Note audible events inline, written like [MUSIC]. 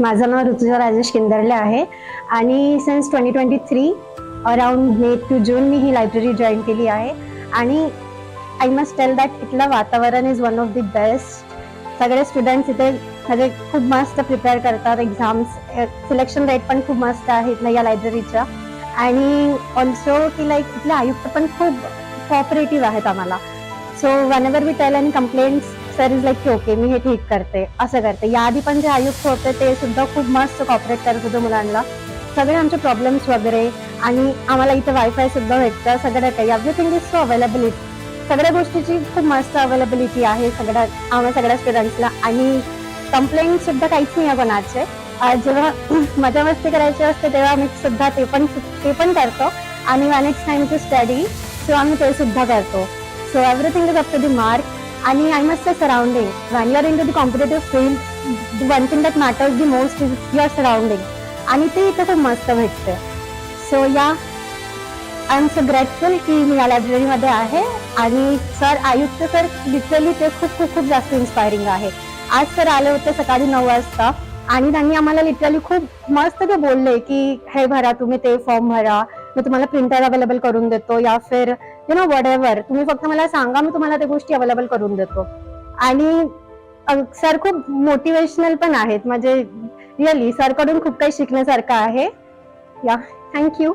माझं नाव ऋतुजा राजेश किंदरले आहे. आणि since twenty twenty three around May to June मी ही लायब्ररी जॉईन केली आहे. आणि आय मस्ट टेल दॅट इथलं वातावरण is one of the best सगळे स्टुडंट्स इथे म्हणजे खूप मस्त प्रिपेअर करतात एक्झाम्स सिलेक्शन रेट पण खूप मस्त आहे इथल्या या लायब्ररीच्या आणि ऑल्सो की लाईक इथले आयुक्त पण खूप कॉपरेटिव्ह आहेत आम्हाला. So whenever we tell and complaints sir is like की ओके मी हे ठीक करते असं करते. याआधी पण जे आयुक्त होते ते सुद्धा खूप मस्त कॉपरेट करत होते मुलांना. सगळे आमचे प्रॉब्लेम्स वगैरे आणि आम्हाला इथे वायफाय सुद्धा भेटतं सगळं काही एव्हरीथिंग इज सो अवेलेबिलिटी सगळ्या गोष्टीची खूप मस्त अवेलेबिलिटी आहे सगळ्या आम्हा सगळ्या स्टुडंट्सला आणि कंप्लेंट सुद्धा काहीच नाही आहे कोणाचे. जेव्हा [CLEARS THROAT] मजा मस्ती करायची असते तेव्हा आम्ही सुद्धा ते पण ते पण करतो. आणि manage its time to study so आम्ही ते सुद्धा करतो. So everything is up to the mark आणि I must say surrounding when you are in to the competitive field one thing that matters the most is your surrounding आणि ते इथं खूप मस्त भेटते. सो या आय एम सो ग्रेटफुल की मी या लायब्ररीमध्ये आहे. आणि सर आयुक्त सर लिटरली ते खूप खूप खूप जास्त इन्स्पायरिंग आहे. आज सर आले होते सकाळी नऊ वाजता. आणि त्यांनी आम्हाला लिटरली खूप मस्त ते बोलले की हे भरा तुम्ही ते फॉर्म भरा. मी तुम्हाला प्रिंटर अवेलेबल करून देतो या फिर यु नो वड एव्हर तुम्ही फक्त मला सांगा मी तुम्हाला त्या गोष्टी अवेलेबल करून देतो. आणि सर खूप मोटिवेशनल पण आहेत. म्हणजे रिअली सरकडून खूप काही शिकण्यासारखं आहे. या थँक्यू